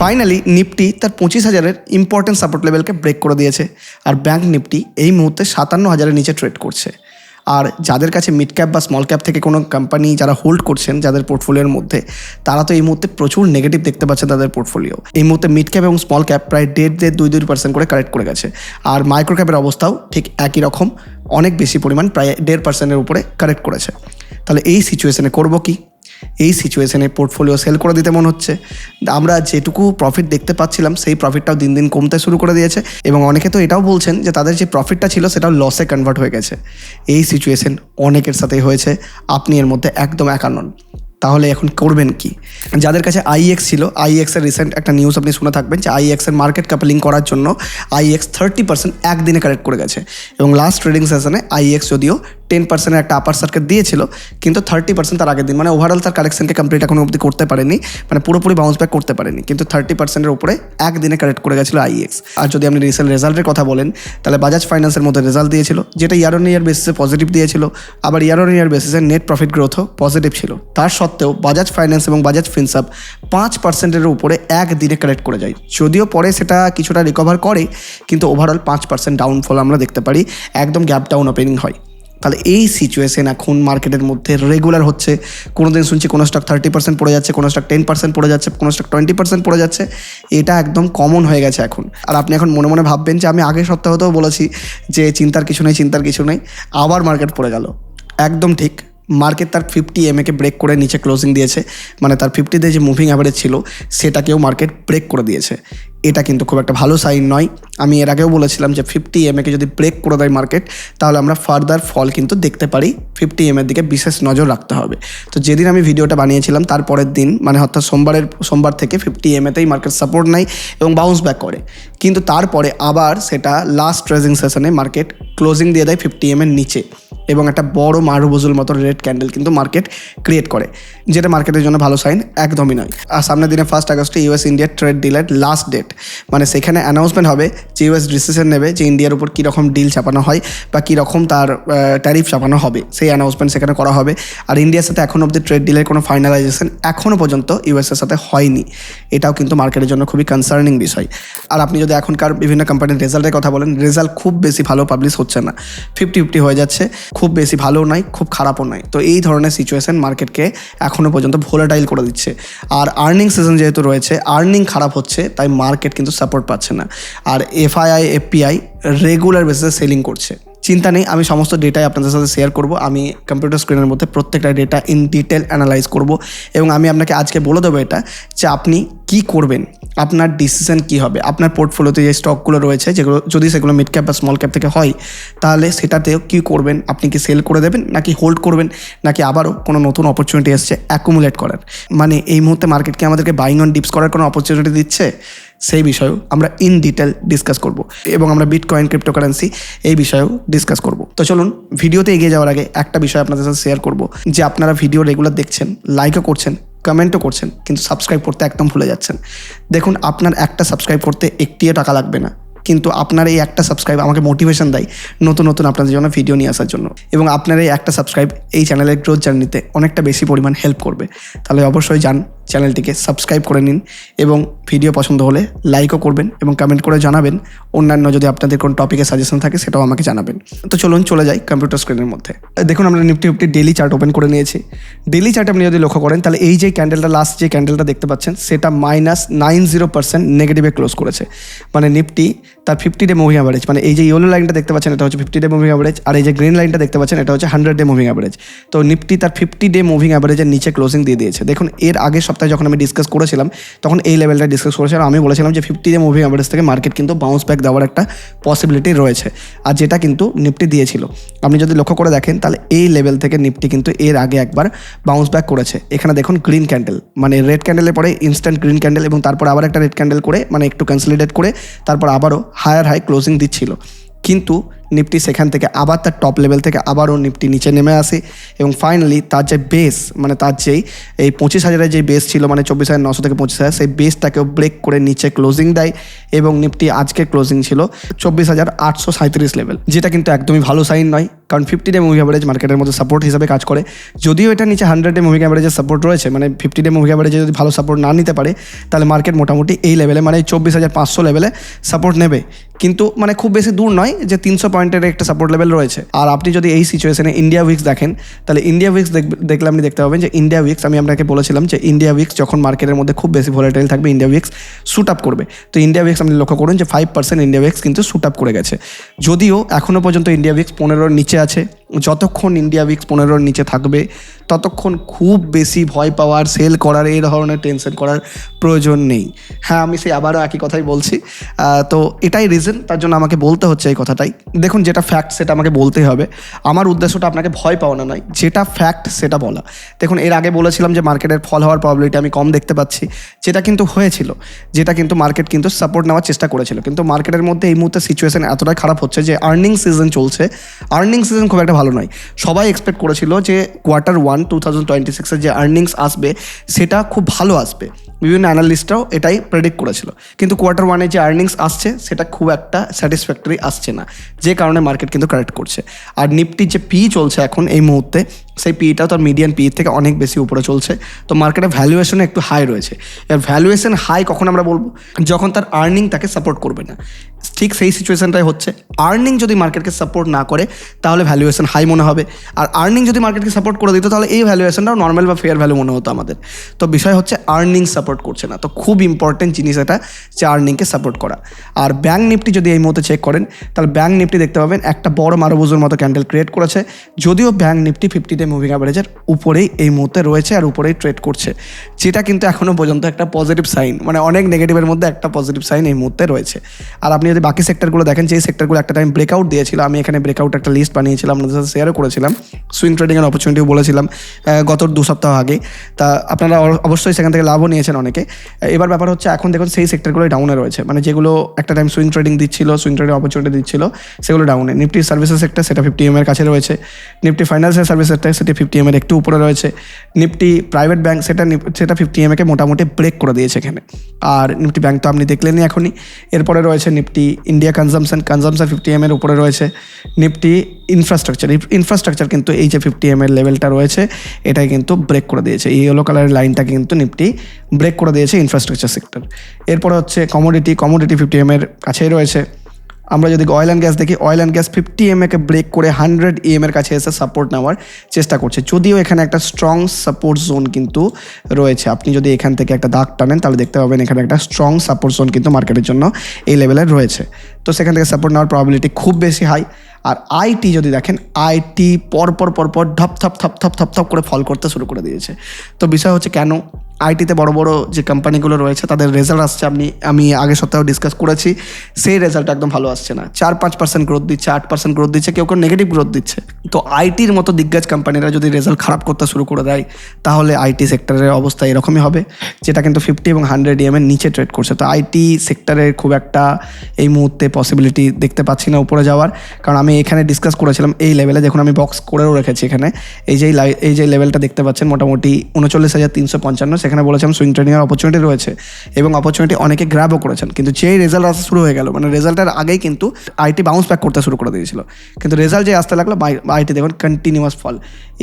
Finally Nifty তার পঁচিশ হাজারের ইম্পর্টেন্ট সাপোর্ট লেভেলকে ব্রেক করে দিয়েছে। আর ব্যাংক নিফটি এই মুহূর্তে সাতান্ন হাজারের নিচে ট্রেড করছে। আর যাদের কাছে মিড ক্যাপ বা স্মল ক্যাপ থেকে কোনো কোম্পানি যারা হোল্ড করছেন, যাদের পোর্টফোলিওর মধ্যে, তারা তো এই মুহূর্তে প্রচুর নেগেটিভ দেখতে পাচ্ছে তাদের পোর্টফোলিও এই মুহূর্তে মিড ক্যাপ এবং স্মল ক্যাপ প্রায় দেড় দেড় দুই দুই পার্সেন্ট করে কারেক্ট করে গেছে। আর মাইক্রো ক্যাপের অবস্থাও ঠিক একই রকম, অনেক বেশি পরিমাণ, প্রায় দেড় পার্সেন্টের উপরে কারেক্ট করেছে। তাহলে এই সিচুয়েশনে করব কি? এই সিচুয়েশনে পোর্টফোলিও সেল করে দিতে মনে হচ্ছে। আমরা যেটুকু প্রফিট দেখতে পাচ্ছিলাম, সেই প্রফিটটাও দিন দিন কমতে শুরু করে দিয়েছে এবং অনেকে তো এটাও বলছেন যে তাদের যে প্রফিটটা ছিল, সেটাও লসে কনভার্ট হয়ে গেছে। এই সিচুয়েশন অনেকের সাথেই হয়েছে, আপনি এর মধ্যে একদম একা নন। তাহলে এখন করবেন কি? যাদের কাছে আইএক্স ছিল আইএক্স এর রিসেন্ট একটা নিউজ আপনি শুনে থাকবেন যে আইএক্স এর মার্কেট কাপলিং করার জন্য আইএক্স থার্টি পার্সেন্ট একদিনে কারেক্ট করে গেছে। এবং লাস্ট ট্রেডিং সেশনে আইএক্স যদিও টেন পার্সেন্টের একটা আপার সার্কেট দিয়েছিল, কিন্তু থার্টি পার্সেন্ট তার আগের দিন। মানে ওভারঅল তার কালেকশনকে কমপ্লিট এখনও অবধি করতে পারেনি মানে পুরোপুরি বাউন্স ব্যাক করতে পারেনি, কিন্তু থার্টি পার্সেন্টের উপরে একদিনে কারেক্ট করে গেছিল আইএক্স আর যদি আপনি রিসেন্ট রেজাল্টের কথা বলেন, তাহলে বাজাজ ফাইন্যান্সের মধ্যে রেজাল্ট দিয়েছিল, যেটা ইয়ার অন ইয়ার বেসিসে পজিটিভ দিয়েছিল, আবার ইয়ার অন ইয়ার বেসিসে নেট প্রফিট গ্রোথও পজিটিভ ছিল। তার সত্ত্বেও বাজাজ ফাইন্যান্স এবং বাজাজ ফিনসাপ পাঁচ পার্সেন্টের উপরে একদিনে কারেক্ট করে যায়। যদিও পরে সেটা কিছুটা রিকভার করে, কিন্তু ওভারঅল পাঁচ পার্সেন্ট ডাউনফল আমরা দেখতে পারি, একদম গ্যাপ ডাউন ওপেনিং হয়। তাহলে এই সিচুয়েশন এখন মার্কেটের মধ্যে রেগুলার হচ্ছে। কোনো দিন শুনছি কোনো স্টক থার্টি পার্সেন্ট পড়ে যাচ্ছে, কোনো স্টক টেন পার্সেন্ট পড়ে যাচ্ছে, কোনো স্টক টোয়েন্টি পার্সেন্ট পড়ে যাচ্ছে। এটা একদম কমন হয়ে গেছে এখন। আর আপনি এখন মনে মনে ভাববেন যে আমি আগের সপ্তাহতেও বলেছি যে চিন্তার কিছু নেই, চিন্তার কিছু নেই। আবার মার্কেট পড়ে গেল। একদম ঠিক। মার্কেট তার ফিফটি এমএকে ব্রেক করে নিচে ক্লোজিং দিয়েছে। মানে তার ফিফটিতে যে মুভিং অ্যাভারেজ ছিল, সেটাকেও মার্কেট ব্রেক করে দিয়েছে। এটা কিন্তু খুব একটা ভালো সাইন নয়। আমি এর আগেও বলেছিলাম যে ফিফটি এমএকে যদি ব্রেক করে দেয় মার্কেট তাহলে আমরা ফার্দার ফল কিন্তু দেখতে পারি। ফিফটি এম এর দিকে বিশেষ নজর রাখতে হবে। তো যেদিন আমি ভিডিওটা বানিয়েছিলাম তারপরের দিন মানে অর্থাৎ সোমবারের, সোমবার থেকে ফিফটি এম এতেই মার্কেট সাপোর্ট নেয় এবং বাউন্স ব্যাক করে। কিন্তু তারপরে আবার সেটা লাস্ট ট্রেজিং সেশনে মার্কেট ক্লোজিং দিয়ে দেয় ফিফটি এম এর নিচে এবং একটা বড় মারুবজুল মতো রেড ক্যান্ডেল কিন্তু মার্কেট ক্রিয়েট করে। যেটা মার্কেটের জন্য ভালো সাইন একদমই নয়। আর সামনের দিনে ফার্স্ট আগস্টে ইউএস ইন্ডিয়ার ট্রেড ডিলের লাস্ট ডেট মানে সেখানে অ্যানাউন্সমেন্ট হবে যে ইউএস ডিসিশন নেবে যে ইন্ডিয়ার উপর কীরকম ডিল চাপানো হয় বা কীরকম তার ট্যারিফ চাপানো হবে। সেই অ্যানাউন্সমেন্ট সেখানে করা হবে। আর ইন্ডিয়ার সাথে এখনও অব্দি ট্রেড ডিলের কোনো ফাইনালাইজেশন এখনও পর্যন্ত ইউএসের সাথে হয়নি। এটাও কিন্তু মার্কেটের জন্য খুবই কনসার্নিং বিষয়। আর আপনি যদি এখনকার বিভিন্ন কোম্পানির রেজাল্টের কথা বলেন রেজাল্ট খুব বেশি ভালো পাবলিশ হচ্ছে না। ফিফটি ফিফটি হয়ে যাচ্ছে। খুব বেশি ভালো নয়, খুব খারাপও নয়। তো এই ধরনের সিচুয়েশন মার্কেটকে এখনও পর্যন্ত ভোলাটাইল করে দিচ্ছে। আর আর্নিং সিজন যেহেতু রয়েছে আর্নিং খারাপ হচ্ছে, তাই মার্কেট কিন্তু সাপোর্ট পাচ্ছে না। আর এফআইআই এফপিআই রেগুলার বেসিসে সেলিং করছে। চিন্তা নেই, আমি সমস্ত ডেটাই আপনাদের সাথে শেয়ার করব। আমি কম্পিউটার স্ক্রিনের মধ্যে প্রত্যেকটা ডেটা ইন ডিটেল অ্যানালাইজ করব। এবং আমি আপনাকে আজকে বলে দেবো এটা যে আপনি কি করবেন, আপনার ডিসিশন কি হবে, আপনার পোর্টফোলিওতে যে স্টকগুলো রয়েছে, যেগুলো যদি সেগুলো মিড ক্যাপ বা স্মল ক্যাপ থেকে হয়, তাহলে সেটাতেও কী করবেন? আপনি কি সেল করে দেবেন, নাকি হোল্ড করবেন, নাকি আবারও কোনো নতুন অপরচুনিটি এসছে অ্যাকুমুলেট করার? মানে এই মুহূর্তে মার্কেটকে আমাদেরকে বাইং অন ডিপস করার কোনো অপরচুনিটি দিচ্ছে? সেই বিষয়েও আমরা ইন ডিটেল ডিসকাস করব এবং আমরা বিট কয়েন ক্রিপ্টোকারেন্সি এই বিষয়েও ডিসকাস করব। তো চলুন, ভিডিওতে এগিয়ে যাওয়ার আগে একটা বিষয় আপনাদের সাথে শেয়ার করব যে আপনারা ভিডিও রেগুলার দেখছেন লাইকও করছেন কমেন্টও করছেন, কিন্তু সাবস্ক্রাইব করতে একদম ভুলে যাচ্ছেন। দেখুন, আপনার একটা সাবস্ক্রাইব করতে একটিও টাকা লাগবে না, কিন্তু আপনার এই একটা সাবস্ক্রাইব আমাকে মোটিভেশন দেয় নতুন নতুন আপনাদের জন্য ভিডিও নিয়ে আসার জন্য। এবং আপনার এই একটা সাবস্ক্রাইব এই চ্যানেলের গ্রোথ জার্নিতে অনেকটা বেশি পরিমাণ হেল্প করবে। তাহলে অবশ্যই যান চ্যানেলটিকে সাবস্ক্রাইব করে নিন এবং ভিডিও পছন্দ হলে লাইকও করবেন এবং কমেন্ট করে জানাবেন। অন্যান্য যদি আপনাদের কোনো টপিকে সাজেশন থাকে সেটাও আমাকে জানাবেন। তো চলুন চলে যাই কম্পিউটার স্ক্রিনের মধ্যে। দেখুন আমরা Nifty fifty daily chart open করে নিয়েছি। ডেলি চার্ট আপনি যদি লক্ষ্য করেন, তাহলে এই যে ক্যান্ডেলটা লাস্ট যে ক্যান্ডেলটা দেখতে পাচ্ছেন, সেটা মাইনাস নাইন জিরো পার্সেন্ট নেগেটিভে ক্লোজ করেছে। মানে নিফটি তার ফিফটি ডে মুভিং অ্যাভারেজ মানে এই যে ইয়েলো লাইনটা দেখতে পাচ্ছেন, এটা হচ্ছে ফিফটি ডে মুভিং অ্যাভারেজ আর এই যে গ্রিন লাইনটা দেখতে পাচ্ছেন, এটা হচ্ছে হান্ড্রেড ডে মুভিং অ্যাভারেজ তো নিফটি তার ফিফটি ডে মুভিং অ্যাভারেজের নিচে ক্লোজিং দিয়ে দিয়েছে। দেখুন, এর আগের সপ্তাহে যখন আমি ডিসকাস করেছিলাম, তখন এই লেভেলটা ডিসকাস করেছিলাম আমি বলেছিলাম যে ফিফটি ডে মুভিং অ্যাভারেজ থেকে মার্কেট কিন্তু বাউন্স ব্যাক দেওয়ার একটা পসিবিলিটি রয়েছে। আর যেটা কিন্তু নিফটি দিয়েছিল। আপনি যদি লক্ষ্য করে দেখেন, তাহলে এই লেভেল থেকে নিফটি কিন্তু এর আগে একবার বাউন্স ব্যাক করেছে। এখানে দেখুন গ্রিন ক্যান্ডেল মানে রেড ক্যান্ডেলের পরে ইনস্ট্যান্ট গ্রিন ক্যান্ডেল এবং তারপর আবার একটা রেড ক্যান্ডেল করে মানে একটু কনসলিডেট করে, তারপর আবারও হায়ার হাই ক্লোজিং দিচ্ছিল। কিন্তু নিফটি সেখান থেকে আবার তার টপ লেভেল থেকে আবারও নিফটি নিচে নেমে আসে এবং ফাইনালি তার যে বেস মানে তার যেই, এই পঁচিশ হাজারের যে বেস ছিল মানে চব্বিশ হাজার নশো থেকে পঁচিশ হাজার, সেই বেসটাকেও ব্রেক করে নিচে ক্লোজিং দেয় এবং নিফটি আজকে ক্লোজিং ছিল চব্বিশ হাজার আটশো সাঁত্রিশ লেভেল যেটা কিন্তু একদমই ভালো সাইন নয়। কারণ ফিফটি ডে মুভি অ্যাভারেজ মার্কেটের মধ্যে সাপোর্ট হিসাবে কাজ করে। যদিও এটা নিচে হান্ড্রেড ডে মুভি অ্যাভারেজের সাপোর্ট রয়েছে মানে ফিফটি ডে মুভি অ্যাভারেজে যদি ভালো সাপোর্ট না নিতে পারে, তাহলে মার্কেট মোটামুটি এই লেভেলে মানে চব্বিশ হাজার পাঁচশো লেভেলে সাপোর্ট নেবে। কিন্তু মানে খুব বেশি দূর নয় যে তিনশো পয়েন্টের একটা সাপোর্ট লেভেল রয়েছে। আর আপনি যদি এই সিচুয়েশনে ইন্ডিয়া উইক্স দেখেন, তাহলে ইন্ডিয়া উইক্স দেখলে আপনি দেখতে পাবেন যে ইন্ডিয়া উইক্স আমি আপনাকে বলেছিলাম যে ইন্ডিয়া উইক্স যখন মার্কেটের মধ্যে খুব বেশি ভোলাটাইল থাকবে ইন্ডিয়া উইক্স শ্যুট আপ করবে। তো ইন্ডিয়া উইক্স আপনি লক্ষ্য করুন যে ফাইভ পার্সেন্ট ইন্ডিয়া উইক্স কিন্তু শ্যুট আপ করে গেছে। যদিও এখনও পর্যন্ত ইন্ডিয়া উইক্স পনেরোর নিচে আছে, যতক্ষণ ইন্ডিয়া উইক্স পনেরোর নিচে থাকবে ততক্ষণ খুব বেশি ভয় পাওয়ার, সেল করার, এই ধরনের টেনশন করার প্রয়োজন নেই। হ্যাঁ আমি সেই আবারও একই কথাই বলছি। তো এটাই রিজন তার জন্য আমাকে বলতে হচ্ছে এই কথাটাই। দেখুন, যেটা ফ্যাক্ট সেটা আমাকে বলতেই হবে। আমার উদ্দেশ্যটা আপনাকে ভয় পাওয়ানো নয়, যেটা ফ্যাক্ট সেটা বলা। দেখুন, এর আগে বলেছিলাম যে মার্কেটের ফল হওয়ার প্রবলিটি আমি কম দেখতে পাচ্ছি। যেটা কিন্তু হয়েছিল, যেটা কিন্তু মার্কেট কিন্তু সাপোর্ট নেওয়ার চেষ্টা করেছিল। কিন্তু মার্কেটের মধ্যে এই মুহূর্তে সিচুয়েশন এতটাই খারাপ হচ্ছে যে আর্নিং সিজন চলছে। আর্নিং সিজন খুব একটা ভালো নয়। সবাই এক্সপেক্ট করেছিল যে quarter one two thousand twenty সিক্সের যে আর্নিংস আসবে সেটা খুব ভালো আসবে। বিভিন্ন অ্যানালিস্টরাও এটাই প্রেডিক্ট করেছিল। কিন্তু কোয়ার্টার ওয়ানে যে আর্নিংস আসছে, সেটা খুব একটা স্যাটিসফ্যাক্টরি আসছে না। যে কারণে মার্কেট কিন্তু কারেক্ট করছে। আর নিফটির যে পি চলছে এখন এই মুহূর্তে, সেই পিটাও তার মিডিয়ান পি থেকে অনেক বেশি উপরে চলছে। তো মার্কেটে ভ্যালুয়েশন একটু হাই রয়েছে। এর ভ্যালুয়েশন হাই কখন আমরা বলব? যখন তার আর্নিং তাকে সাপোর্ট করবে না। ঠিক সেই সিচুয়েশনটাই হচ্ছে। আর্নিং যদি মার্কেটকে সাপোর্ট না করে, তাহলে ভ্যালুয়েশন হাই মনে হবে। আর আর্নিং যদি মার্কেটকে সাপোর্ট করে দিত, তাহলে এই ভ্যালুয়েশনটাও নর্মাল বা ফেয়ার ভ্যালু মনে হতো আমাদের। তো বিষয় হচ্ছে আর্নিং সাপোর্ট করছে না। তো খুব ইম্পর্টেন্ট জিনিস এটা যে আর্নিংকে সাপোর্ট করা। আর ব্যাঙ্ক নিফটি যদি এই মুহূর্তে চেক করেন, তাহলে ব্যাঙ্ক নিফটি দেখতে পাবেন একটা বড় মারবুজুর মতো ক্যান্ডেল ক্রিয়েট করেছে। যদিও ব্যাঙ্ক নিফটি ফিফটি ফিফটিতে মুভিং অ্যাভারেজের উপরেই এই মুহূর্তে রয়েছে আর উপরেই ট্রেড করছে। যেটা কিন্তু এখনও পর্যন্ত একটা পজিটিভ সাইন মানে অনেক নেগেটিভের মধ্যে একটা পজিটিভ সাইন এই মুহূর্তে রয়েছে। আর আপনি যদি বাকি সেক্টরগুলো দেখেন, যেই সেক্টরগুলো একটা টাইম ব্রেকআউট দিয়েছিল, আমি এখানে ব্রেকআউট একটা লিস্ট বানিয়েছিলাম, আপনাদের সাথে শেয়ারও করেছিলাম। সুইং ট্রেডিংয়ের অপরচুনিটিও বলেছিলাম গত দু সপ্তাহ আগে। তা আপনারা অবশ্যই সেখান থেকে লাভও নিয়েছেন অনেকে। এবার ব্যাপার হচ্ছে এখন দেখুন সেই সেক্টরগুলোই ডাউনে রয়েছে। মানে যেগুলো একটা টাইম সুইং ট্রেডিং দিচ্ছিল সুইং ট্রেডিং অপরচুনিটি দিচ্ছিল, সেগুলো ডাউনে নিফটি সার্ভিসেস সেক্টর সেটা ফিফটি এম এর কাছে রয়েছে। নিফটি ফাইন্যান্সিয়াল সার্ভিস সেক্টর সেটা ফিফটি এম এর একটু উপরে রয়েছে। নিফটি প্রাইভেট ব্যাংক সেটা সেটা ফিফটি এম মোটামুটি ব্রেক করে দিয়েছে এখানে। আর নিফটি ব্যাংক তো আপনি দেখলেনই এখনই। এরপরে রয়েছে Nifty India consumption consumption fifty M এর উপরে রয়েছে। নিফটি ইনফ্রাস্ট্রাকচার ইনফ্রাস্ট্রাকচার কিন্তু এই যে ফিফটি এম এর লেভেলটা রয়েছে, এটাই কিন্তু ব্রেক করে দিয়েছে। এই ইয়েলো কালারের লাইনটা কিন্তু নিফটি ব্রেক করে দিয়েছে ইনফ্রাস্ট্রাকচার সেক্টর এরপরে হচ্ছে কমোডিটি কমোডিটি ফিফটি এম এর কাছেই রয়েছে। আমরা যদি অয়েল অ্যান্ড গ্যাস দেখি oil and gas fifty M K break করে হান্ড্রেড এম এর কাছে এসে সাপোর্ট নেওয়ার চেষ্টা করছে। যদিও এখানে একটা স্ট্রং সাপোর্ট জোন কিন্তু রয়েছে। আপনি যদি এখান থেকে একটা দাগ টানেন, তাহলে দেখতে পাবেন এখানে একটা স্ট্রং সাপোর্ট জোন কিন্তু মার্কেটের জন্য এই লেভেলের রয়েছে। তো সেখান থেকে সাপোর্ট নেওয়ার প্রবাবিলিটি খুব বেশি হাই আর আইটি যদি দেখেন আইটি পরপর পরপর ধপ থপ থপ থপ থপ থপ করে ফল করতে শুরু করে দিয়েছে। তো বিষয় হচ্ছে কেন আইটিতে বড় বড় যে কোম্পানিগুলো রয়েছে, তাদের রেজাল্ট আসছে আপনি, আমি আগের সপ্তাহে ডিসকাস করেছি, সেই রেজাল্ট একদম ভালো আসছে না। চার পাঁচ পার্সেন্ট গ্রোথ দিচ্ছে, আট পার্সেন্ট গ্রোথ দিচ্ছে, কেউ কেউ নেগেটিভ গ্রোথ দিচ্ছে। তো আইটির মতো দিগ্গজ কোম্পানিরা যদি রেজাল্ট খারাপ করতে শুরু করে দেয়, তাহলে আইটি সেক্টরের অবস্থা এরকমই হবে, যেটা কিন্তু ফিফটি এবং হান্ড্রেড এর নিচে ট্রেড করছে। তো আইটি সেক্টরের খুব একটা এই মুহূর্তে পসিবিলিটি দেখতে পাচ্ছি না উপরে যাওয়ার। কারণ আমি এখানে ডিসকাস করেছিলাম এই লেভেলে দেখুন আমি বক্স করেও রেখেছি এখানে, এই যে এই যে লেভেলটা দেখতে পাচ্ছেন, মোটামুটি উনচল্লিশ হাজার তিনশো পঞ্চান্ন সেখানে বলেছিলাম সুইং ট্রেডিংয়ের অপরচুনিটি রয়েছে এবং অপরচুনিটি অনেকে গ্র্যাবও করেছেন। কিন্তু যেই রেজাল্ট আসা শুরু হয়ে গেল মানে রেজাল্টের আগেই কিন্তু আইটি বাউন্স ব্যাক করতে শুরু করে দিয়েছিল। কিন্তু রেজাল্ট যে আসতে লাগল আইটি দেখুন কন্টিনিউয়াস ফল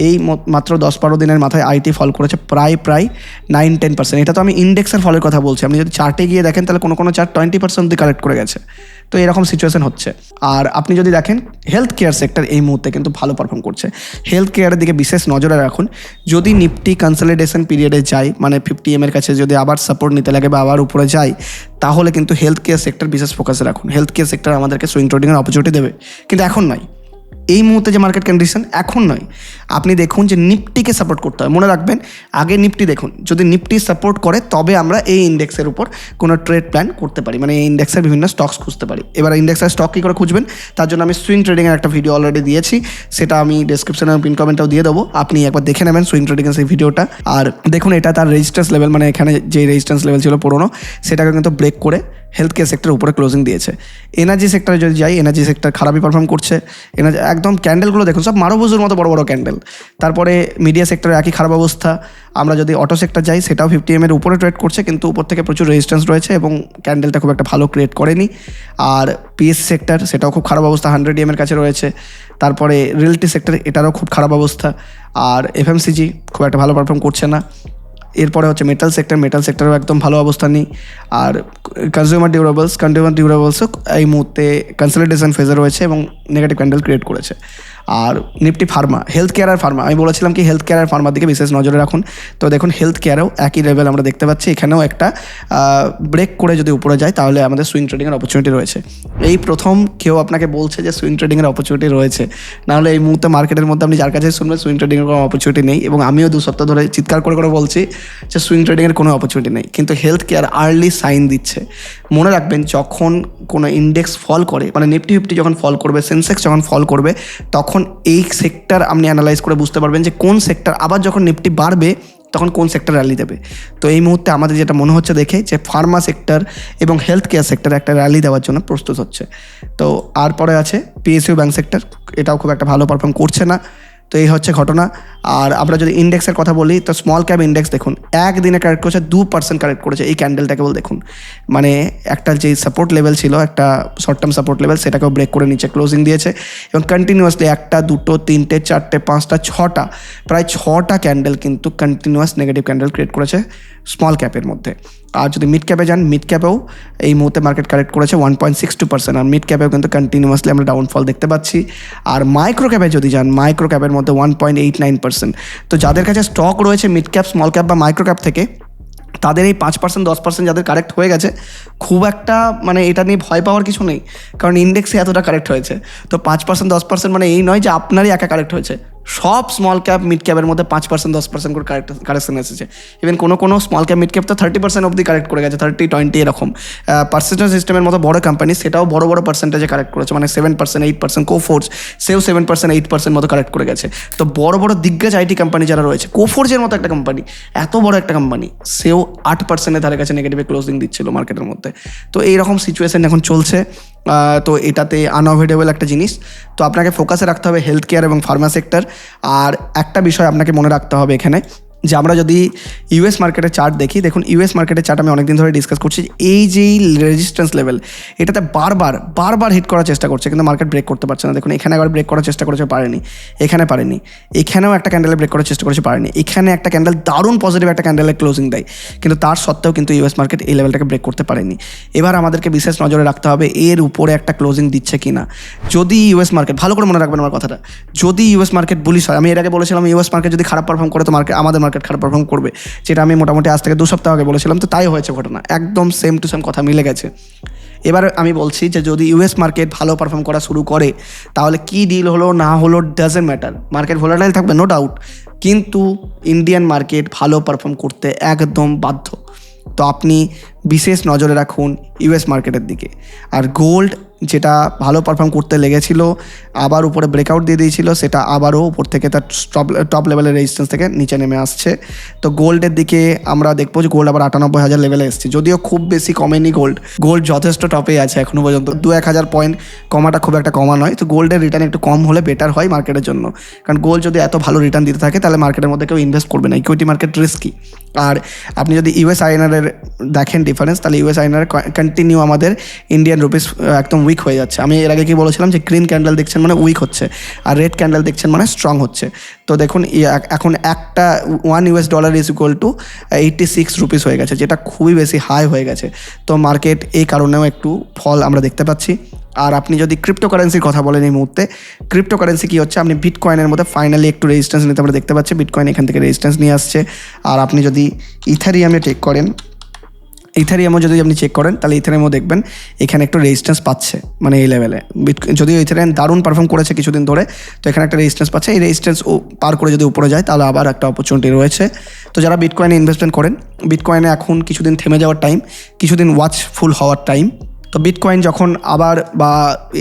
এই মাত্র দশ বারো দিনের মাথায় আইটি ফল করেছে প্রায় প্রায় নাইন টেন পার্সেন্ট এটা তো আমি ইন্ডেক্সের ফলের কথা বলছি। আপনি যদি চার্টে গিয়ে দেখেন, তাহলে কোনো কোনো চার্ট টোয়েন্টি পার্সেন্ট অব্দি কালেক্ট করে গেছে। তো এরকম সিচুয়েশন হচ্ছে। আর আপনি যদি দেখেন হেলথ কেয়ার সেক্টর এই মুহূর্তে কিন্তু ভালো পারফর্ম করছে। হেলথ কেয়ারের দিকে বিশেষ নজরে রাখুন। যদি নিফটি কনসলিডেশন পিরিয়ডে যায় মানে ফিফটি এম এর কাছে যদি আবার সাপোর্ট নিতে লাগে বা আবার উপরে যায়, তাহলে কিন্তু হেলথ কেয়ার সেক্টর বিশেষ ফোকাসে রাখুন। হেলথ কেয়ার সেক্টর আমাদেরকে সুইং ট্রেডিংয়ের অপরচুনিটি দেবে। কিন্তু এখন নয়। এই মুহূর্তে যে মার্কেট কন্ডিশন এখন নয়। আপনি দেখুন যে নিফটিকে সাপোর্ট করতে হয়। মনে রাখবেন, আগে নিফটি দেখুন, যদি নিফটি সাপোর্ট করে, তবে আমরা এই ইন্ডেক্সের উপর কোনো ট্রেড প্ল্যান করতে পারি। মানে এই ইন্ডেক্সের বিভিন্ন স্টকস খুঁজতে পারি। এবার ইন্ডেক্সের স্টক কী করে খুঁজবেন? তার জন্য আমি সুইং ট্রেডিংয়ের একটা ভিডিও অলরেডি দিয়েছি। সেটা আমি ডিসক্রিপশনে পিন কমেন্টটাও দিয়ে দেবো। আপনি একবার দেখে নেবেন সুইং ট্রেডিংয়ের সেই ভিডিওটা আর দেখুন, এটা তার রেজিস্ট্যান্স লেভেল মানে এখানে যে রেজিস্ট্যান্স লেভেল ছিল পুরোনো, সেটাকে কিন্তু ব্রেক করে হেলথ কেয়ার সেক্টরের উপরে ক্লোজিং দিয়েছে। এনার্জি সেক্টরে যদি যাই এনার্জি সেক্টর খারাপই পারফর্ম করছে। এনার্জি একদম ক্যান্ডেলগুলো দেখুন, সব মারবুজুর মতো বড় বড় ক্যান্ডেল তারপরে মিডিয়া সেক্টরে একই খারাপ অবস্থা। আমরা যদি অটো সেক্টর যাই, সেটাও ফিফটি এম এর উপরে ট্রেড করছে, কিন্তু উপর থেকে প্রচুর রেজিস্ট্যান্স রয়েছে এবং ক্যান্ডেলটা খুব একটা ভালো ক্রিয়েট করেনি। আর পিএস সেক্টর সেটাও খুব খারাপ অবস্থা হান্ড্রেড এম এর কাছে রয়েছে। তারপরে রিয়েলটি সেক্টর এটারও খুব খারাপ অবস্থা। আর এফএমসিজি খুব একটা ভালো পারফর্ম করছে না। এরপরে হচ্ছে মেটাল সেক্টর মেটাল সেক্টরও একদম ভালো অবস্থা নেই। আর কনজিউমার ডিউরেবলস কনজিউমার ডিউরেবলসও এই মুহূর্তে কনসলিডেশন ফেজে রয়েছে এবং নেগেটিভ ক্যান্ডেল ক্রিয়েট করেছে। আর নিফটি ফার্মা হেলথ কেয়ার আর ফার্মা আমি বলেছিলাম কি হেলথ কেয়ার আর ফার্মার দিকে বিশেষ নজরে রাখুন। তো দেখুন হেলথ কেয়ারেও একই লেভেল আমরা দেখতে পাচ্ছি। এখানেও একটা ব্রেক করে যদি উপরে যায়, তাহলে আমাদের সুইং ট্রেডিংয়ের অপরচুনিটি রয়েছে। এই প্রথম কেউ আপনাকে বলছে যে সুইং ট্রেডিংয়ের অপরচুনিটি রয়েছে। নাহলে এই মুহূর্তে মার্কেটের মধ্যে আপনি যার কাছে শুনবেন সুইং ট্রেডিংয়ের কোনো অপরচুনিটি নেই। এবং আমিও দু সপ্তাহ ধরে চিৎকার করে করে বলছি যে সুইং ট্রেডিংয়ের কোনো অপরচুনিটি নেই। কিন্তু হেলথ কেয়ার আর্লি সাইন দিচ্ছে। মনে রাখবেন, যখন কোনো ইন্ডেক্স ফল করে মানে নিফটি ফিফটি যখন ফল করবে সেন্সেক্স যখন ফল করবে তখন এই সেক্টর আপনি অ্যানালাইজ করে বুঝতে পারবেন যে কোন সেক্টর আবার যখন নিফটি বাড়বে, তখন কোন সেক্টর র্যালি দেবে। তো এই মুহূর্তে আমাদের যেটা মনে হচ্ছে দেখে যে ফার্মা সেক্টর এবং হেলথ কেয়ার সেক্টর একটা র্যালি দেওয়ার জন্য প্রস্তুত হচ্ছে। তো আর পরে আছে পিএসইউ ব্যাঙ্ক সেক্টর এটাও খুব একটা ভালো পারফর্ম করছে না। তো এই হচ্ছে ঘটনা। আর আমরা যদি ইন্ডেক্সের কথা বলি, তো স্মল ক্যাপ ইন্ডেক্স দেখুন, একদিনে কারেক্ট করেছে দু পার্সেন্ট কারেক্ট করেছে, এই ক্যান্ডেলটা কেবল দেখুন। মানে একটা যে সাপোর্ট লেভেল ছিল, একটা শর্ট টার্ম সাপোর্ট লেভেল সেটাকেও ব্রেক করে নিচে ক্লোজিং দিয়েছে এবং কন্টিনিউয়াসলি একটা, দুটো, তিনটে, চারটে, পাঁচটা, ছটা, প্রায় ছটা ক্যান্ডেল কিন্তু কন্টিনিউয়াস নেগেটিভ ক্যান্ডেল ক্রিয়েট করেছে স্মল ক্যাপের মধ্যে। আর যদি মিড ক্যাপে যান মিড ক্যাপেও এই মুহূর্তে মার্কেট কারেক্ট করেছে one point six two percent আর মিড ক্যাপেও কিন্তু কন্টিনিউয়াসলি আমরা ডাউনফল দেখতে পাচ্ছি। আর মাইক্রো ক্যাপে যদি যান মাইক্রো ক্যাপের মধ্যে one point eight nine percent তো যাদের কাছে স্টক রয়েছে মিড ক্যাপ স্মল ক্যাপ বা মাইক্রো ক্যাপ থেকে, তাদের এই পাঁচ পার্সেন্ট দশ পার্সেন্ট যাদের কারেক্ট হয়ে গেছে, খুব একটা মানে এটা নিয়ে ভয় পাওয়ার কিছু নেই। কারণ ইন্ডেক্সে এতটা কারেক্ট হয়েছে। তো পাঁচ পার্সেন্ট দশ পার্সেন্ট মানে এই নয় যে আপনারই একা কারেক্ট হয়েছে। সব স্মল ক্যাপ মিড ক্যাপের মধ্যে পাঁচ পার্সেন্ট দশ পার্সেন্ট করে কারেকশন এসেছে। ইভেন কোনো কোনো স্মল ক্যাপ মিড ক্যাপ তো থার্টি পার্সেন্ট অবধি কারেক্ট করে গেছে থার্টি টোয়েন্টি এরকম। পার্সেন্টেজ সিস্টেমের মতো বড় কোম্পানি সেটাও বড় বড় পার্সেন্টেজে কারেক্ট করেছে মানে seven percent eight percent Coforge সেও সেভেন পার্সেন্ট এইট পার্সেন্ট মতো কারেক্ট করে গেছে। তো বড় বড় দিগ্গজ আইটি কোম্পানি যারা রয়েছে কোফোর্সের মতো একটা কোম্পানি এত বড় একটা কোম্পানি সেও আট পার্সেন্টের ধারে কাছে নেগেটিভে ক্লোজিং দিচ্ছিল মার্কেটের মধ্যে। তো এইরকম সিচুয়েশন এখন চলছে। তো এটাতে আনঅভেডেবল একটা জিনিস। তো আপনাকে ফোকাসে রাখতে হবে হেলথ কেয়ার এবং ফার্মা সেক্টর আর একটা বিষয় আপনাকে মনে রাখতে হবে এখানে যে আমরা যদি ইউএস মার্কেটের চার্ট দেখি, দেখুন ইউএস মার্কেটের চার্ট আমি অনেকদিন ধরে ডিসকাস করছি, এই যেই রেজিস্ট্যান্স লেভেল এটাতে বারবার বারবার হিট করার চেষ্টা করছে, কিন্তু মার্কেট ব্রেক করতে পারছে না। দেখুন, এখানে একবার ব্রেক করার চেষ্টা করেছে, পারেনি। এখানে পারেনি। এখানেও একটা ক্যান্ডেলে ব্রেক করার চেষ্টা করেছে, পারেনি। এখানে একটা ক্যান্ডেল দারুণ পজিটিভ একটা ক্যান্ডেলে ক্লোজিং দেয়। কিন্তু তার সত্ত্বেও কিন্তু ইউএস মার্কেট এই লেভেলটাকে ব্রেক করতে পারেনি। এবার আমাদেরকে বিশেষ নজরে রাখতে হবে, এর উপরে একটা ক্লোজিং দিচ্ছে কি না যদি ইউএস মার্কেট ভালো করে মনে রাখবেন আমার কথাটা, যদি ইউএস মার্কেট বুলিশ হয়, আমি এর আগে বলেছিলাম ইউএস মার্কেট যদি খারাপ পারফর্ম করে, তো মার্কেট আমাদের মার্কেট খারাপ পারফর্ম করবে, যেটা আমি মোটামুটি আজ থেকে দু সপ্তাহ আগে বলেছিলাম, তো তাই হয়েছে ঘটনা। একদম সেম টু সেম কথা মিলে গেছে। এবার আমি বলছি যে যদি ইউএস মার্কেট ভালো পারফর্ম করা শুরু করে, তাহলে কি ডিল হলো, না হলো ডাজেন্ট ম্যাটার মার্কেট ভোলাটাইল থাকবে নো ডাউট কিন্তু ইন্ডিয়ান মার্কেট ভালো পারফর্ম করতে একদম বাধ্য। তো আপনি বিশেষ নজরে রাখুন ইউএস মার্কেটের দিকে। আর গোল্ড যেটা ভালো পারফর্ম করতে লেগেছিল, আবার উপরে ব্রেকআউট দিয়ে দিয়েছিল, সেটা আবারও উপর থেকে তার টপ টপ লেভেলের রেজিস্ট্যান্স থেকে নিচে নেমে আসছে। তো গোল্ডের দিকে আমরা দেখব যে গোল্ড আবার আটানব্বই হাজার লেভেলে এসছে। যদিও খুব বেশি কমেনি গোল্ড গোল্ড যথেষ্ট টপে আছে এখনও পর্যন্ত। দু এক হাজার পয়েন্ট কমাটা খুব একটা কমা নয়। তো গোল্ডের রিটার্ন একটু কম হলে বেটার হয় মার্কেটের জন্য। কারণ গোল্ড যদি এত ভালো রিটার্ন দিতে থাকে, তাহলে মার্কেটের মধ্যে কেউ ইনভেস্ট করবে না। ইকুইটি মার্কেট রিস্কি আর আপনি যদি ইউএস আইএনআরের দেখেন ডিফারেন্স তাহলে ইউএস আইএনআর কন্টিনিউ আমাদের ইন্ডিয়ান রুপিস একদম উইক হয়ে যাচ্ছে। আমি এর আগে কি বলেছিলাম যে গ্রিন ক্যান্ডেল দেখছেন মানে উইক হচ্ছে, আর রেড ক্যান্ডেল দেখছেন মানে স্ট্রং হচ্ছে। তো দেখুন এখন একটা one US dollar is equal to eighty six rupees হয়ে গেছে, যেটা খুবই বেশি হাই হয়ে গেছে। তো মার্কেট এই কারণেও একটু ফল আমরা দেখতে পাচ্ছি। আর আপনি যদি ক্রিপ্টোকারেন্সির কথা বলেন এই মুহূর্তে ক্রিপ্টোকারেন্সি কী হচ্ছে? আপনি বিটকয়েনের মধ্যে ফাইনালি একটু রেজিস্ট্যান্স নিতে আমরা দেখতে পাচ্ছি। বিটকয়েন এখান থেকে রেজিস্ট্যান্স নিয়ে আসছে। আর আপনি যদি ইথারিয়ামে টেক করেন ইথারিয়ামও যদি আপনি চেক করেন, তাহলে ইথারিয়ামও দেখবেন, এখানে একটু রেজিস্ট্যান্স পাচ্ছে মানে এই লেভেলে যদিও ইথারিয়াম দারুণ পারফর্ম করেছে কিছুদিন ধরে, তো এখানে একটা রেজিস্ট্যান্স পাচ্ছে। এই রেজিস্ট্যান্স ও পার করে যদি উপরে যায়, তাহলে আবার একটা অপরচুনিটি রয়েছে। তো যারা বিটকয়েনে ইনভেস্টমেন্ট করেন বিটকয়েনে এখন কিছুদিন থেমে যাওয়ার টাইম কিছুদিন ওয়াচফুল হওয়ার টাইম তো বিটকয়েন যখন আবার বা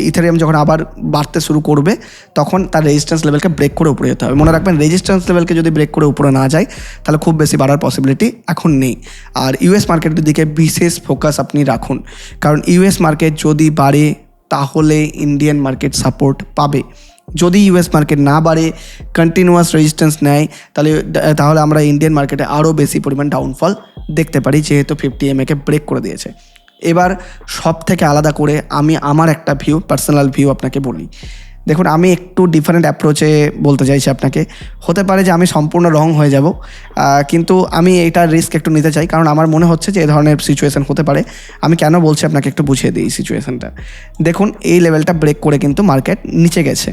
ইথেরিয়াম যখন আবার বাড়তে শুরু করবে, তখন তার রেজিস্ট্যান্স লেভেলকে ব্রেক করে উপরে যেতে হবে। মনে রাখবেন রেজিস্ট্যান্স লেভেলকে যদি ব্রেক করে উপরে না যায়, তাহলে খুব বেশি বাড়ার পসিবিলিটি এখন নেই। আর ইউএস মার্কেটের দিকে বিশেষ ফোকাস আপনি রাখুন। কারণ ইউএস মার্কেট যদি বাড়ে, তাহলে ইন্ডিয়ান মার্কেট সাপোর্ট পাবে। যদি ইউএস মার্কেট না বাড়ে কন্টিনিউয়াস রেজিস্ট্যান্স নেয়, তাহলে তাহলে আমরা ইন্ডিয়ান মার্কেটে আরও বেশি পরিমাণ ডাউনফল দেখতে পারি, যেহেতু ফিফটি এমএকে ব্রেক করে দিয়েছে। এবার সব থেকে আলাদা করে আমি আমার একটা ভিউ পার্সোনাল ভিউ আপনাকে বলি। দেখুন, আমি একটু ডিফারেন্ট অ্যাপ্রোচে বলতে চাইছি আপনাকে। হতে পারে যে আমি সম্পূর্ণ রং হয়ে যাব কিন্তু আমি এইটার রিস্ক একটু নিতে চাই, কারণ আমার মনে হচ্ছে যে এই ধরনের সিচুয়েশান হতে পারে। আমি কেন বলছি আপনাকে একটু বুঝিয়ে দিই সিচুয়েশনটা দেখুন, এই লেভেলটা ব্রেক করে কিন্তু মার্কেট নিচে গেছে।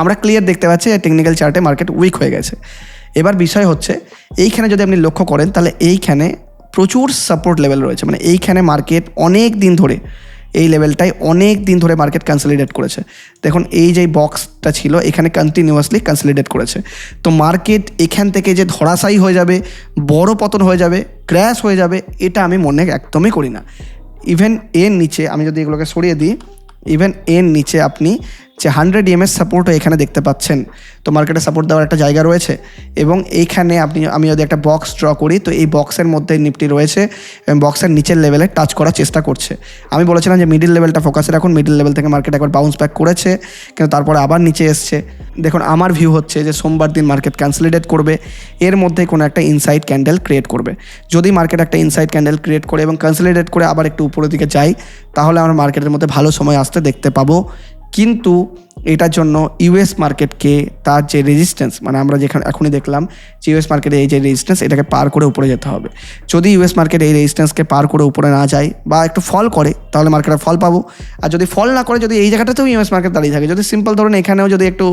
আমরা ক্লিয়ার দেখতে পাচ্ছি টেকনিক্যাল চার্টে মার্কেট উইক হয়ে গেছে। এবার বিষয় হচ্ছে, এইখানে যদি আপনি লক্ষ্য করেন, তাহলে এইখানে প্রচুর সাপোর্ট লেভেল রয়েছে। মানে এইখানে মার্কেট অনেক দিন ধরে, এই লেভেলটাই অনেক দিন ধরে মার্কেট কনসলিডেট করেছে। দেখুন, এই যে বক্সটা ছিল, এখানে কন্টিনিউয়াসলি কনসলিডেট করেছে। তো মার্কেট এখান থেকে যে ধরাশায়ী হয়ে যাবে, বড় পতন হয়ে যাবে ক্র্যাশ হয়ে যাবে, এটা আমি মনে একদমই করি না। ইভেন এর নিচে, আমি যদি এগুলোকে সরিয়ে দিই ইভেন এর নিচে আপনি যে হান্ড্রেড ইএমএস সাপোর্টও এখানে দেখতে পাচ্ছেন। তো মার্কেটে সাপোর্ট দেওয়ার একটা জায়গা রয়েছে এবং এইখানে আপনি, আমি যদি একটা বক্স ড্র করি, তো এই বক্সের মধ্যে নিফটি রয়েছে এবং বক্সের নিচের লেভেলে টাচ করার চেষ্টা করছে। আমি বলেছিলাম যে মিডিল লেভেলটা ফোকাসে রাখুন মিডিল লেভেল থেকে মার্কেট একবার বাউন্স ব্যাক করেছে, কিন্তু তারপরে আবার নিচে এসছে। দেখুন, আমার ভিউ হচ্ছে যে সোমবার দিন মার্কেট কনসলিডেট করবে, এর মধ্যে কোনো একটা ইনসাইড ক্যান্ডেল ক্রিয়েট করবে। যদি মার্কেট একটা ইনসাইড ক্যান্ডেল ক্রিয়েট করে এবং কনসলিডেট করে আবার একটু উপরের দিকে যাই, তাহলে আমরা মার্কেটের মধ্যে ভালো সময় আসতে দেখতে পাবো। কিন্তু এটার জন্য ইউএস মার্কেটকে তার যে রেজিস্ট্যান্স মানে আমরা যেখানে এখনই দেখলাম যে ইউএস মার্কেটে এই যে রেজিস্ট্যান্স এটাকে পার করে উপরে যেতে হবে। যদি ইউএস মার্কেট এই রেজিস্ট্যান্সকে পার করে উপরে না যায় বা একটু ফল করে, তাহলে মার্কেটে ফল পাবো। আর যদি ফল না করে, যদি এই জায়গাটাতেও ইউএস মার্কেট দাঁড়িয়ে থাকে, যদি সিম্পল ধরুন এখানেও যদি একটু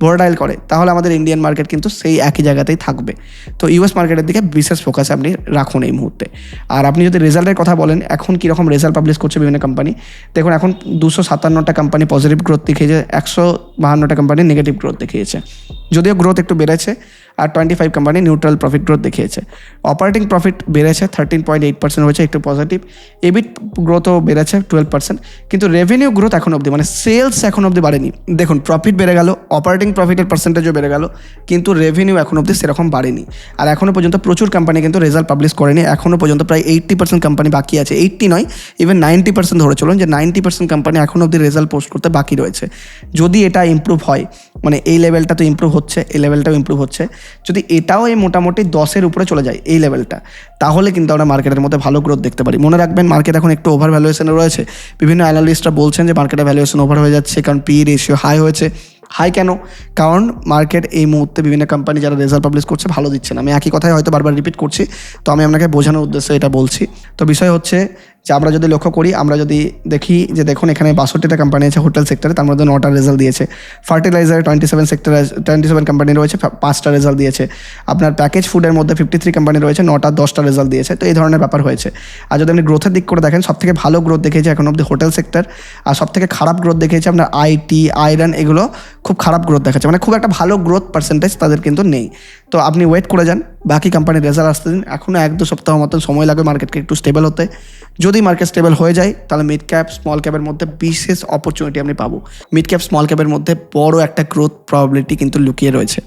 ভোরডাইল করে, তাহলে আমাদের ইন্ডিয়ান মার্কেট কিন্তু সেই একই জায়গাতেই থাকবে। তো ইউএস মার্কেটের দিকে বিশেষ ফোকাস আপনি রাখুন এই মুহূর্তে। আর আপনি যদি রেজাল্টের কথা বলেন, এখন কীরকম রেজাল্ট পাবলিশ করছে বিভিন্ন কোম্পানি দেখুন এখন দুশো সাতান্নটা কোম্পানি পজিটিভ গ্রোথ দেখিয়েছে একশো বাহান্নটা কোম্পানি নেগেটিভ গ্রোথ দেখিয়েছে। যদিও গ্রোথ একটু বেড়েছে আর twenty five company neutral profit growth দেখিয়েছে। অপারেটিং প্রফিট বেড়েছে থার্টিন পয়েন্ট এইট পার্সেন্ট হয়েছে, একটু পজিটিভ এবিট গ্রোথও বেড়েছে টুয়েলভ পার্সেন্ট কিন্তু রেভিনিউ গ্রোথ এখন অবধি মানে সেলস এখন অবধি বাড়েনি। দেখুন প্রফিট বেড়ে গেল অপারেটিং প্রফিটের পার্সেন্টেজও বেড়ে গেল, কিন্তু রেভিনিউ এখন অবধি সেরকম বাড়েনি। আর এখনও পর্যন্ত প্রচুর কোম্পানি কিন্তু রেজাল্ট পাবলিশ করেনি এখনও পর্যন্ত প্রায় এইট্টি পার্সেন্ট কোম্পানি বাকি আছে। এইট্টি নয় ইভেন নাইনটি পার্সেন্ট ধরে চলুন যে নাইনটি পার্সেন্ট কোম্পানি এখন অবধি রেজাল্ট পোস্ট করতে বাকি রয়েছে। যদি এটা ইম্প্রুভ হয় মানে এই লেভেলটা তো ইম্প্রুভ হচ্ছে, এই লেভেলটাও ইম্প্রুভ হচ্ছে যদি এটাও এই মোটামুটি দশের উপরে চলে যায় এই লেভেলটা তাহলে কিন্তু আমরা মার্কেটের মধ্যে ভালো গ্রোথ দেখতে পারি। মনে রাখবেন মার্কেট এখন একটু ওভার ভ্যালুয়েশনে রয়েছে। বিভিন্ন অ্যানালিস্টরা বলছেন যে মার্কেটের ভ্যালুয়েশন ওভার হয়ে যাচ্ছে কারণ পি রেশিও হাই হয়েছে। হাই কেন? কারণ মার্কেট এই মুহূর্তে বিভিন্ন কোম্পানি যারা রেজাল্ট পাবলিশ করছে ভালো দিচ্ছে না। আমি একই কথাই হয়তো বারবার রিপিট করছি, তো আমি আপনাকে বোঝানোর উদ্দেশ্যে এটা বলছি। তো বিষয় হচ্ছে যে আমরা যদি লক্ষ্য করি, আমরা যদি দেখি যে দেখুন, এখানে বাষট্টিটা কোম্পানি আছে হোটেল সেক্টরে তার মধ্যে নটা রেজাল্ট দিয়েছে। ফার্টিলাইজার টোয়েন্টি সেভেন সেক্টরে টোয়েন্টি সেভেন কোম্পানি রয়েছে পাঁচটা রেজাল্ট দিয়েছে। আপনার প্যাকেজ ফুডের মধ্যে ফিফটি থ্রি কোম্পানি রয়েছে, নটা, দশটা রেজাল্ট দিয়েছে। তো এই ধরনের ব্যাপার হয়েছে। আর যদি আপনি গ্রোথের দিক করে দেখেন, সবথেকে ভালো গ্রোথ দেখিয়েছে এখন অব্দি হোটেল সেক্টর আর সব থেকে খারাপ গ্রোথ দেখিয়েছে আপনার আইটি আয়রন এগুলো খুব খারাপ গ্রোথ দেখাচ্ছে। মানে খুব একটা ভালো গ্রোথ পার্সেন্টেজ তাদের কিন্তু নেই। তো আপনি ওয়েট করে যান। বাকি কোম্পানির রেজাল্ট আসতে দিন। এখনও এক দু সপ্তাহ মতন সময় লাগবে মার্কেটকে একটু স্টেবল হতে। যদি মার্কেট স্টেবল হয়ে যায়, তাহলে মিড ক্যাপ স্মল ক্যাপের মধ্যে বিশেষ অপরচুনিটি আপনি পাবো। মিড ক্যাপ স্মল ক্যাপের মধ্যে বড় একটা গ্রোথ প্রবাবিলিটি কিন্তু লুকিয়ে রয়েছে।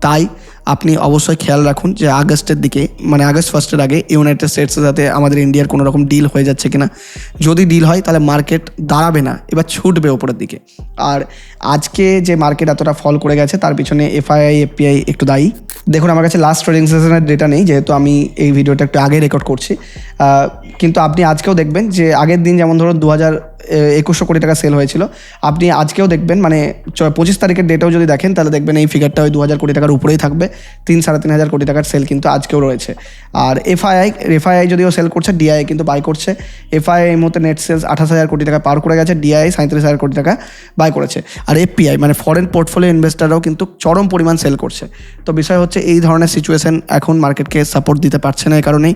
তাই আপনি অবশ্যই খেয়াল রাখুন যে আগস্টের দিকে মানে আগস্ট ফার্স্টের আগে ইউনাইটেড স্টেটসের সাথে আমাদের ইন্ডিয়ার কোনো রকম ডিল হয়ে যাচ্ছে কিনা। যদি ডিল হয়, তাহলে মার্কেট দাঁড়াবে না, এবার ছুটবে ওপরের দিকে। আর আজকে যে মার্কেট এতটা ফল করে গেছে, তার পিছনে এফআইআই এফপিআই একটু দায়ী। দেখুন, আমার কাছে লাস্ট ট্রেডিং সেশনের ডেটা নেই, যেহেতু আমি এই ভিডিওটা একটু আগে রেকর্ড করছি। কিন্তু আপনি আজকেও দেখবেন যে আগের দিন যেমন ধরুন দু হাজার একুশশো কোটি টাকা সেল হয়েছিল। আপনি আজকেও দেখবেন মানে পঁচিশ তারিখের ডেটাও যদি দেখেন, তাহলে দেখবেন এই ফিগারটা ওই দু হাজার কোটি টাকার উপরেই থাকবে। তিন সাড়ে তিন হাজার কোটি টাকার সেল কিন্তু আজকেও রয়েছে। আর এফআইআই এফআইআই যদিও সেল করছে ডিআই কিন্তু বাই করছে। এফআইআই এই মুহূর্তে নেট সেলস আঠাশ হাজার কোটি টাকা পার করে গেছে ডিআই সাঁত্রিশ হাজার কোটি টাকা বাই করেছে। আর এফপিআই মানে ফরেন পোর্টফোলিও ইনভেস্টাররাও কিন্তু চরম পরিমাণ সেল করছে। তো বিষয় হচ্ছে, এই ধরনের সিচুয়েশন এখন মার্কেটকে সাপোর্ট দিতে পারছে না, এই কারণেই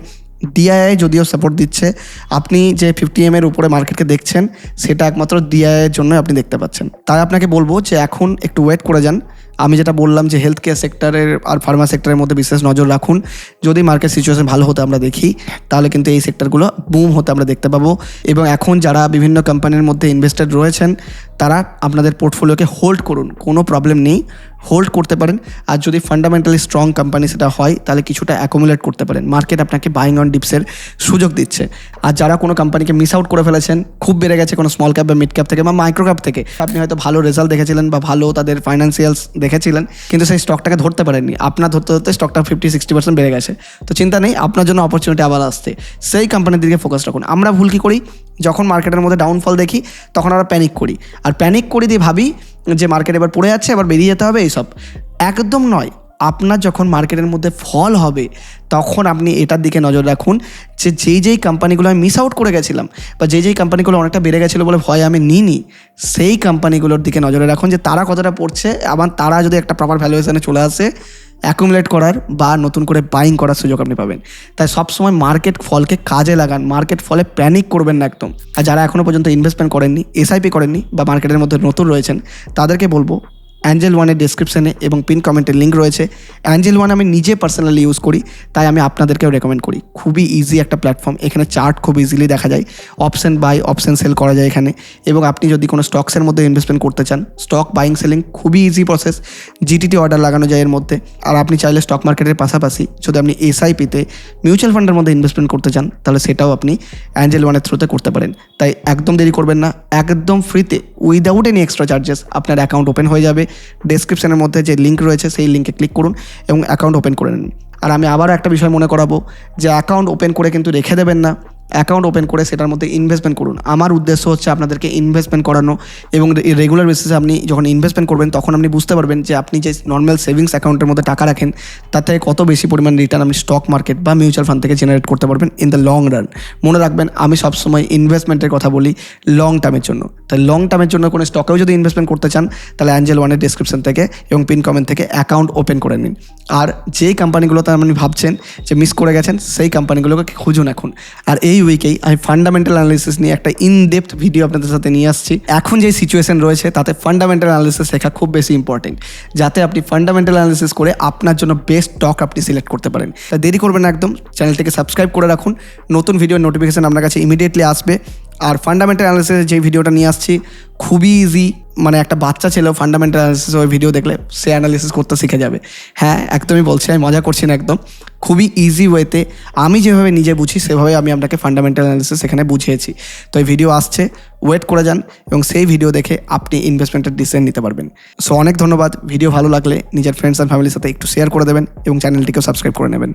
ডিআইআই যদিও সাপোর্ট দিচ্ছে, আপনি যে ফিফটি এম এর উপরে মার্কেটকে দেখছেন, সেটা একমাত্র ডিআইআই এর জন্য আপনি দেখতে পাচ্ছেন। তাই আপনাকে বলব যে এখন একটু ওয়েট করে যান। আমি যেটা বললাম যে হেলথ কেয়ার সেক্টরের আর ফার্মা সেক্টরের মধ্যে বিশেষ নজর রাখুন। যদি মার্কেট সিচুয়েশন ভালো হতে আমরা দেখি, তাহলে কিন্তু এই সেক্টরগুলো বুম হতে আমরা দেখতে পাবো। এবং এখন যারা বিভিন্ন কোম্পানির মধ্যে ইনভেস্টেড রয়েছেন, তারা আপনাদের পোর্টফোলিওকে হোল্ড করুন, কোনো প্রবলেম নেই। হোল্ড করতে পারেন। আর যদি ফান্ডামেন্টালি স্ট্রং কোম্পানি সেটা হয়, তাহলে কিছুটা অ্যাকুমুলেট করতে পারেন। মার্কেট আপনাকে বাইং অন ডিপসের সুযোগ দিচ্ছে। আর যারা কোনো কোম্পানিকে মিস আউট করে ফেলেছেন, খুব বেড়ে গেছে কোনো স্মল ক্যাপ বা মিড ক্যাপ থেকে বা মাইক্রো ক্যাপ থেকে। আপনি হয়তো ভালো রেজাল্ট দেখেছিলেন বা ভালো তাদের ফাইন্যান্সিয়ালস দেখেছিলেন, কিন্তু সেই স্টকটাকে ধরতে পারেননি। আপনার ধরতে ধরতে স্টকটা ফিফটি সিক্সটি পার্সেন্ট বেড়ে গেছে। তো চিন্তা নেই, আপনার জন্য অপরচুনিটি আবার আসছে। সেই কোম্পানির দিকে ফোকাস রাখুন। আমরা ভুল কি করি? যখন মার্কেটের মধ্যে ডাউনফল দেখি, তখন আমরা প্যানিক করি। আর প্যানিক করে দিয়ে ভাবি যে মার্কেট এবার পড়ে যাচ্ছে, এবার বেরিয়ে যেতে হবে, এইসব। একদম নয়। আপনার যখন মার্কেটের মধ্যে ফল হবে, তখন আপনি এটার দিকে নজর রাখুন যে যেই যেই কোম্পানিগুলো আমি মিস আউট করে গেছিলাম বা যেই যেই কোম্পানিগুলো অনেকটা বেড়ে গেছিল বলে ভয় আমি নিইনি, সেই কোম্পানিগুলোর দিকে নজরে রাখুন যে তারা কতটা পড়ছে আবার তারা যদি একটা প্রপার ভ্যালুয়েশনে চলে আসে অ্যাকুমুলেট করার বা নতুন করে বাইং করার সুযোগ আপনি পাবেন। তাই সবসময় মার্কেট ফলকে কাজে লাগান মার্কেট ফলে প্যানিক করবেন না একদম। আর যারা এখনও পর্যন্ত ইনভেস্টমেন্ট করেননি এসআইপি করেননি বা মার্কেটের মধ্যে নতুন রয়েছেন, তাদেরকে বলব অ্যাঞ্জেল ওয়ানের ডিসক্রিপশনে এবং পিন কমেন্টের লিঙ্ক রয়েছে। অ্যাঞ্জেল ওয়ান আমি নিজে পার্সোনালি ইউজ করি, তাই আমি আপনাদেরকেও রেকমেন্ড করি। খুবই ইজি একটা প্ল্যাটফর্ম এখানে চার্ট খুব ইজিলি দেখা যায়। অপশন বাই অপশন সেল করা যায় এখানে। এবং আপনি যদি কোনো স্টকসের মধ্যে ইনভেস্টমেন্ট করতে চান স্টক বাইং সেলিং খুবই ইজি প্রসেস জিটিটি অর্ডার লাগানো যায় এর মধ্যে। আর আপনি চাইলে স্টক মার্কেটের পাশাপাশি যদি আপনি এসআইপিতে মিউচুয়াল ফান্ডের মধ্যে ইনভেস্টমেন্ট করতে চান, তাহলে সেটাও আপনি অ্যাঞ্জেল ওয়ানের থ্রুতে করতে পারেন। তাই একদম দেরি করবেন না, একদম ফ্রিতে উইদাউট এনি এক্সট্রা চার্জেস আপনার অ্যাকাউন্ট ওপেন হয়ে যাবে। ডেসক্রিপশনের মধ্যে যে লিঙ্ক রয়েছে, সেই লিঙ্কে ক্লিক করুন এবং অ্যাকাউন্ট ওপেন করে নিন। আর আমি আবারও একটা বিষয় মনে করাবো, যে অ্যাকাউন্ট ওপেন করে কিন্তু রেখে দেবেন না। অ্যাকাউন্ট ওপেন করে সেটার মধ্যে ইনভেস্টমেন্ট করুন। আমার উদ্দেশ্য হচ্ছে আপনাদেরকে ইনভেস্টমেন্ট করানো এবং রেগুলার বেসিসে আপনি যখন ইনভেস্টমেন্ট করবেন, তখন আপনি বুঝতে পারবেন যে আপনি যে নর্মাল সেভিংস অ্যাকাউন্টের মধ্যে টাকা রাখেন, তার থেকে কত বেশি পরিমাণ রিটার্ন আপনি স্টক মার্কেট বা মিউচুয়াল ফান্ড থেকে জেনারেট করতে পারবেন ইন দ্য লং রান মনে রাখবেন, আমি সবসময় ইনভেস্টমেন্টের কথা বলি লং টার্মের জন্য। তাই লং টার্মের জন্য কোনো স্টকেও যদি ইনভেস্টমেন্ট করতে চান, তাহলে অ্যাঞ্জেল ওয়ানের ডিসক্রিপশন থেকে এবং পিন কমেন্ট থেকে অ্যাকাউন্ট ওপেন করে নিন। আর যেই কোম্পানিগুলোতে আপনি ভাবছেন যে মিস করে গেছেন, সেই কোম্পানিগুলোকে খুঁজুন এখন। আর এই উইকেই আমি ফান্ডামেন্টাল অ্যানালিসিস নিয়ে একটা ইন ডেপথ ভিডিও আপনাদের সাথে নিয়ে আসছি। এখন যে সিচুয়েশন রয়েছে, তাতে ফান্ডামেন্টাল অ্যানালিসিস শেখা খুব বেশি ইম্পর্টেন্ট যাতে আপনি ফান্ডামেন্টাল অ্যানালিসিস করে আপনার জন্য বেস্ট স্টক আপনি সিলেক্ট করতে পারেন। তা দেরি করবেন একদম চ্যানেলটিকে সাবস্ক্রাইব করে রাখুন। নতুন ভিডিওর নোটিফিকেশন আপনার কাছে ইমিডিয়েটলি আসবে। আর ফান্ডামেন্টাল অ্যানালিসিসের যে ভিডিওটা নিয়ে আসছি, খুবই ইজি মানে একটা বাচ্চা ছেলেও ফান্ডামেন্টাল অ্যানালিসিস ওই ভিডিও দেখলে সে অ্যানালিসিস করতে শিখে যাবে। হ্যাঁ একদমই বলছি, আমি মজা করছি না একদম। খুবই ইজি ওয়েতে আমি যেভাবে নিজে বুঝি সেভাবে আমি আপনাকে ফান্ডামেন্টাল অ্যানালিসিস এখানে বুঝিয়েছি। তো এই ভিডিও আসছে ওয়েট করে যান এবং সেই ভিডিও দেখে আপনি ইনভেস্টমেন্টের ডিসিশন নিতে পারবেন। সো অনেক ধন্যবাদ ভিডিও ভালো লাগলে নিজের ফ্রেন্ডস অ্যান্ড ফ্যামিলির সাথে একটু শেয়ার করে দেবেন এবং চ্যানেলটিকেও সাবস্ক্রাইব করে নেবেন।